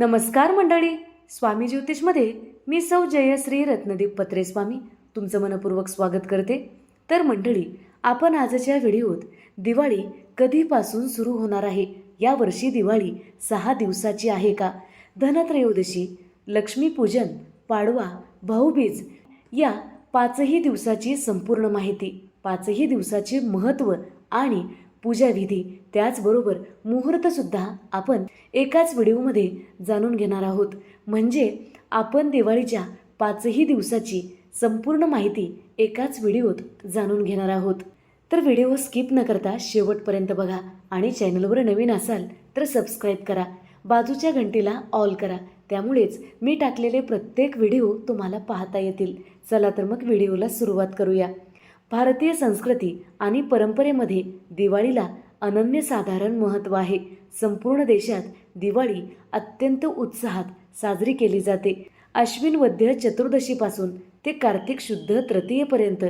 नमस्कार मंडळी. स्वामी ज्योतिषमध्ये मी सौ जयश्री रत्नदीप पत्रे स्वामी तुमचं मनपूर्वक स्वागत करते. तर मंडळी आपण आजच्या व्हिडिओत दिवाळी कधीपासून सुरू होणार आहे? या वर्षी दिवाळी सहा दिवसाची आहे का? धनत्रयोदशी लक्ष्मीपूजन पाडवा भाऊबीज या पाचही दिवसाची संपूर्ण माहिती पाचही दिवसाचे महत्त्व आणि पूजाविधी त्याचबरोबर मुहूर्तसुद्धा आपण एकाच व्हिडिओमध्ये जाणून घेणार आहोत. म्हणजे आपण दिवाळीच्या पाचही दिवसाची संपूर्ण माहिती एकाच व्हिडिओत जाणून घेणार आहोत. तर व्हिडिओ स्किप न करता शेवटपर्यंत बघा आणि चॅनलवर नवीन असाल तर सबस्क्राईब करा. बाजूच्या घंटीला ऑल करा. त्यामुळेच मी टाकलेले प्रत्येक व्हिडिओ तुम्हाला पाहता येतील. चला तर मग व्हिडिओला सुरुवात करूया. भारतीय संस्कृती आणि परंपरेमध्ये दिवाळीला अनन्यसाधारण महत्त्व आहे. संपूर्ण देशात दिवाळी अत्यंत उत्साहात साजरी केली जाते. अश्विन वद्य चतुर्दशीपासून ते कार्तिक शुद्ध तृतीयेपर्यंत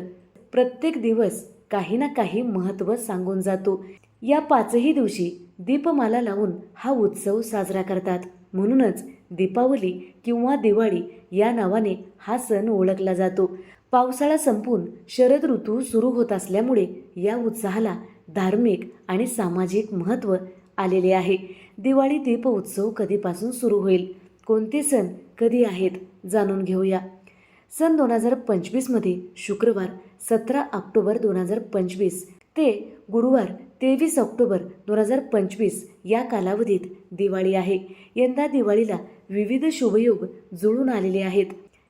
प्रत्येक दिवस काही ना काही महत्त्व सांगून जातो. या पाचही दिवशी दीपमाला लावून हा उत्सव साजरा करतात. म्हणूनच दीपावली किंवा दिवाळी या नावाने हा सण ओळखला जातो. पावसाळा संपून शरद ऋतू सुरू होत असल्यामुळे या उत्साहाला धार्मिक आणि सामाजिक महत्त्व आलेले आहे. दिवाळी दीपउत्सव कधीपासून सुरू होईल? कोणते सण कधी आहेत? जाणून घेऊया. सन दोन हजार पंचवीसमध्ये शुक्रवार सतरा ऑक्टोबर दोन हजार पंचवीस ते गुरुवार तेवीस ऑक्टोबर दोन हजार पंचवीस या कालावधीत दिवाळी आहे. यंदा दिवाळीला विविध शुभयोग जुळून आलेले आहेत.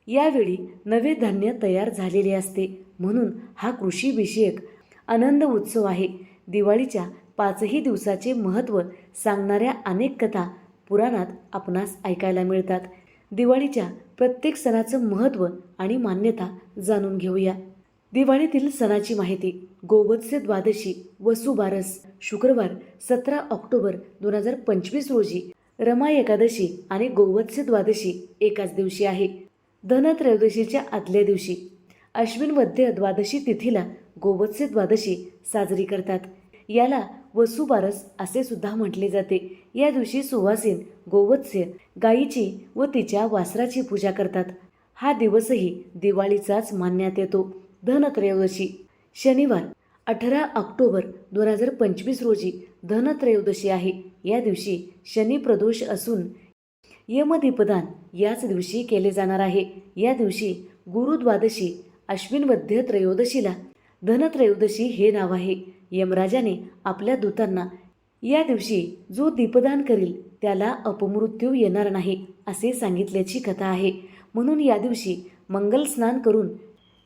यावेळी नवे धान्य तयार झालेले असते. म्हणून हा कृषीविषयक आनंद उत्सव आहे. दिवाळीच्या पाचही दिवसाचे महत्त्व सांगणाऱ्या अनेक कथा पुराणात आपणास ऐकायला मिळतात. दिवाळीच्या प्रत्येक सणाचं महत्त्व आणि मान्यता जाणून घेऊया. दिवाळीतील सणाची माहिती गोवत्स्य द्वादशी वसुबारस शुक्रवार सतरा ऑक्टोबर दोन हजार पंचवीस रोजी रमा एकादशी आणि गोवत्स्य द्वादशी एकाच दिवशी आहे. धनत्रयोदशीच्या आदल्या दिवशी अश्विन मध्य द्वादशी तिथीला गोवत्स्य द्वादशी साजरी करतात. याला वसुबारस असे सुद्धा म्हटले जाते. या दिवशी सुवासीन गोवत्स्य गायीची व तिच्या वासराची पूजा करतात. हा दिवसही दिवाळीचाच मानण्यात येतो. धनत्रयोदशी शनिवार अठरा ऑक्टोबर दोन हजार पंचवीस रोजी धनत्रयोदशी आहे. या दिवशी शनी प्रदोष असून यमदीपदान याच दिवशी केले जाणार आहे. या दिवशी गुरुद्वादशी अश्विन वद्य त्रयोदशीला धनत्रयोदशी हे नाव आहे. यमराजाने आपल्या दूतांना या दिवशी जो दीपदान करील त्याला अपमृत्यू येणार नाही असे सांगितल्याची कथा आहे. म्हणून या दिवशी मंगल स्नान करून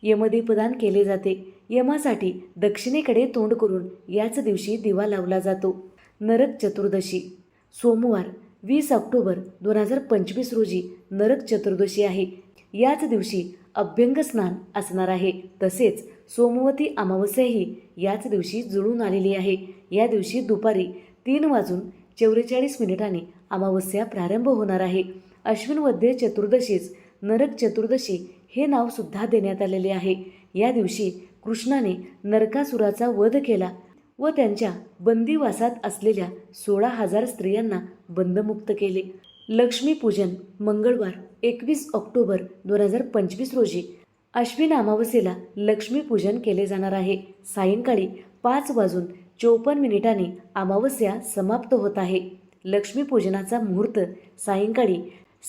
यमदीपदान केले जाते. यमासाठी दक्षिणेकडे तोंड करून याच दिवशी दिवा लावला जातो. नरक चतुर्दशी. सोमवार वीस ऑक्टोबर दोन हजार पंचवीस रोजी नरक चतुर्दशी आहे. याच दिवशी अभ्यंग स्नान असणार आहे. तसेच सोमवती अमावस्याही याच दिवशी जुळून आलेली आहे. या दिवशी दुपारी तीन वाजून चौवेचाळीस मिनिटांनी अमावस्या प्रारंभ होणार आहे. अश्विन वद्य चतुर्दशीच नरक चतुर्दशी हे नाव सुद्धा देण्यात आलेले आहे. या दिवशी कृष्णाने नरकासुराचा वध केला व त्यांच्या बंदीवासात असलेल्या सोळा हजार स्त्रियांना बंदमुक्त केले. लक्ष्मीपूजन मंगळवार एकवीस ऑक्टोबर दोन हजार पंचवीस रोजी अश्विन अमावस्येला लक्ष्मीपूजन केले जाणार आहे. सायंकाळी पाच वाजून चोपन्न मिनिटांनी अमावस्या समाप्त होत आहे. लक्ष्मीपूजनाचा मुहूर्त सायंकाळी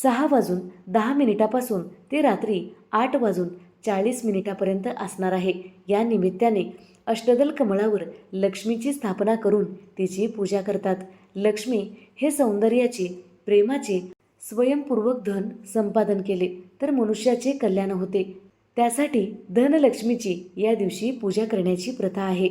सहा वाजून दहा मिनिटापासून ते रात्री आठ वाजून चाळीस मिनिटापर्यंत असणार आहे. या निमित्ताने अष्टदल कमळावर लक्ष्मीची स्थापना करून तिची पूजा करतात. लक्ष्मी हे सौंदर्याचे प्रेमाचे स्वयंपूर्वक धन संपादन केले. तर मनुष्याचे कल्याण होते. त्यासाठी धनलक्ष्मीची या दिवशी पूजा करण्याची प्रथा आहे.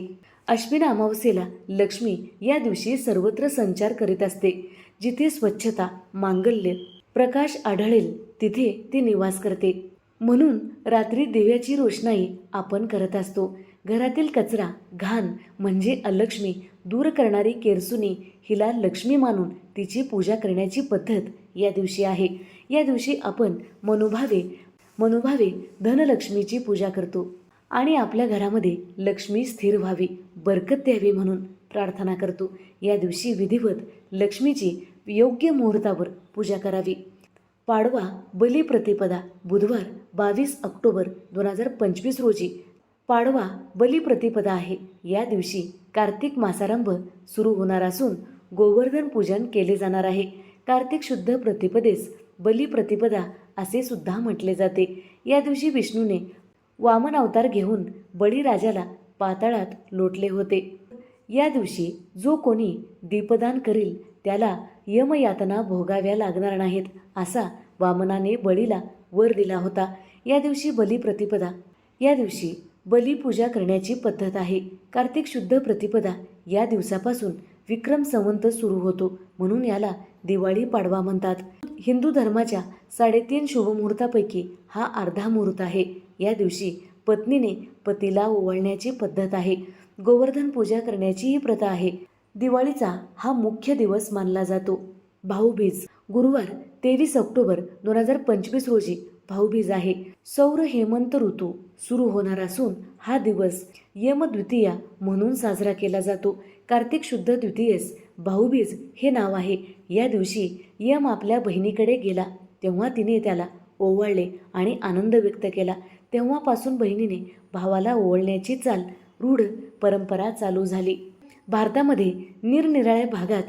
अश्विन अमावस्येला लक्ष्मी या दिवशी सर्वत्र संचार करीत असते. जिथे स्वच्छता मांगल्य प्रकाश आढळेल तिथे ती निवास करते. म्हणून रात्री दिव्याची रोषणाई आपण करत असतो. घरातील कचरा घाण म्हणजे अलक्ष्मी दूर करणारी केरसुनी हिला लक्ष्मी मानून तिची पूजा करण्याची पद्धत या दिवशी आहे. या दिवशी आपण मनोभावे मनोभावे धनलक्ष्मीची पूजा करतो. आणि आपल्या घरामध्ये लक्ष्मी स्थिर व्हावी बरकत द्यावी म्हणून प्रार्थना करतो. या दिवशी विधिवत लक्ष्मीची योग्य मुहूर्तावर पूजा करावी. पाडवा बलिप्रतिपदा बुधवार बावीस ऑक्टोबर दोन हजार पंचवीस रोजी पाडवा बलिप्रतिपदा आहे. या दिवशी कार्तिक मासारंभ सुरू होणार असून गोवर्धन पूजन केले जाणार आहे. कार्तिक शुद्ध प्रतिपदेस बलिप्रतिपदा असे सुद्धा म्हटले जाते. या दिवशी विष्णूने वामन अवतार घेऊन बळीराजाला पाताळात लोटले होते. या दिवशी जो कोणी दीपदान करील त्याला यमयातना भोगाव्या लागणार नाहीत असा वामनाने बळीला वर दिला होता. या दिवशी बलिप्रतिपदा. या दिवशी बलिपूजा करण्याची पद्धत आहे. कार्तिक शुद्ध प्रतिपदा या दिवसापासून विक्रम संवंत सुरू होतो म्हणून याला दिवाळी पाडवा म्हणतात. हिंदू धर्माच्या साडेतीन शुभमुहूर्तापैकी हा अर्धा मुहूर्त आहे. या दिवशी पत्नीने पतीला ओवाळण्याची पद्धत आहे. गोवर्धन पूजा करण्याची ही प्रथा आहे. दिवाळीचा हा मुख्य दिवस मानला जातो. भाऊबीज. गुरुवार तेवीस ऑक्टोबर दोन हजार पंचवीस रोजी भाऊबीज आहे. सौर हेमंत ऋतू सुरू होणार असून हा दिवस यमद्वितीया म्हणून साजरा केला जातो. कार्तिक शुद्ध द्वितीयेस भाऊबीज हे नाव आहे. या दिवशी यम आपल्या बहिणीकडे गेला. तेव्हा तिने त्याला ओवाळले आणि आनंद व्यक्त केला. तेव्हापासून बहिणीने भावाला ओवाळण्याची चाल रूढ परंपरा चालू झाली. भारतामध्ये निरनिराळ्या भागात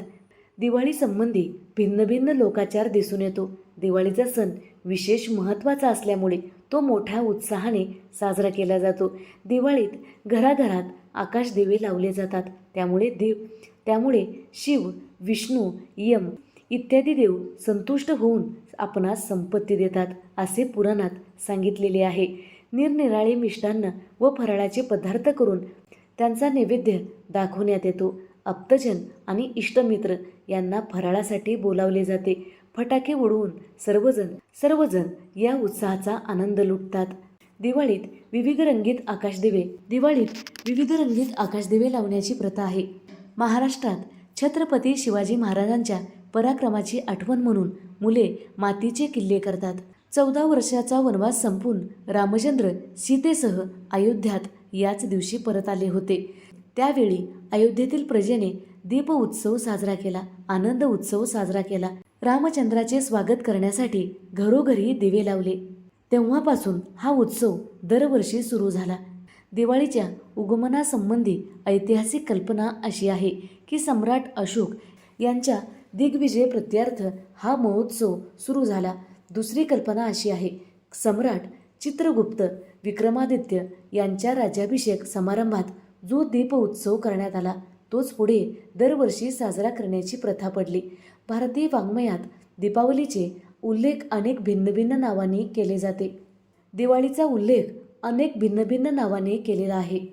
दिवाळीसंबंधी भिन्न भिन्न लोकाचार दिसून येतो. दिवाळीचा सण विशेष महत्त्वाचा असल्यामुळे तो मोठ्या उत्साहाने साजरा केला जातो. दिवाळीत घराघरात आकाश दिवे लावले जातात. त्यामुळे देव त्यामुळे शिव विष्णू यम इत्यादी देव संतुष्ट होऊन आपणास संपत्ती देतात असे पुराणात सांगितलेले आहे. निरनिराळे मिष्टान्न व फराळाचे पदार्थ करून त्यांचा नैवेद्य दाखवण्यात येतो. आप्तजन आणि इष्टमित्र यांना फराळासाठी बोलावले जाते. फटाके उडवून सर्वजण सर्वजण या उत्साहाचा आनंद लुटतात. दिवाळीत विविध रंगीत आकाशदिवे दिवाळीत विविध रंगीत आकाशदिवे लावण्याची प्रथा आहे. महाराष्ट्रात छत्रपती शिवाजी महाराजांच्या पराक्रमाची आठवण म्हणून मुले मातीचे किल्ले करतात. चौदा वर्षाचा वनवास संपून रामचंद्र सीतेसह अयोध्यात याच दिवशी परत आले होते. त्यावेळी अयोध्येतील प्रजेने दीप उत्सव साजरा केला आनंद उत्सव साजरा केला. रामचंद्राचे स्वागत करण्यासाठी घरोघरी दिवे लावले. तेव्हापासून हा उत्सव दरवर्षी सुरू झाला. दिवाळीच्या उगमनासंबंधी ऐतिहासिक कल्पना अशी आहे की सम्राट अशोक यांच्या दिग्विजय प्रत्यार्थ हा महोत्सव सुरू झाला. दुसरी कल्पना अशी आहे सम्राट चित्रगुप्त विक्रमादित्य यांच्या राज्याभिषेक समारंभात जो दीप उत्सव करण्यात आला तोच पुढे दरवर्षी साजरा करण्याची प्रथा पडली. भारतीय वाङ्मयात दीपावलीचे उल्लेख अनेक भिन्न भिन्न नावांनी केले जाते. दिवाळीचा उल्लेख अनेक भिन्न भिन्न नावाने केलेला आहे.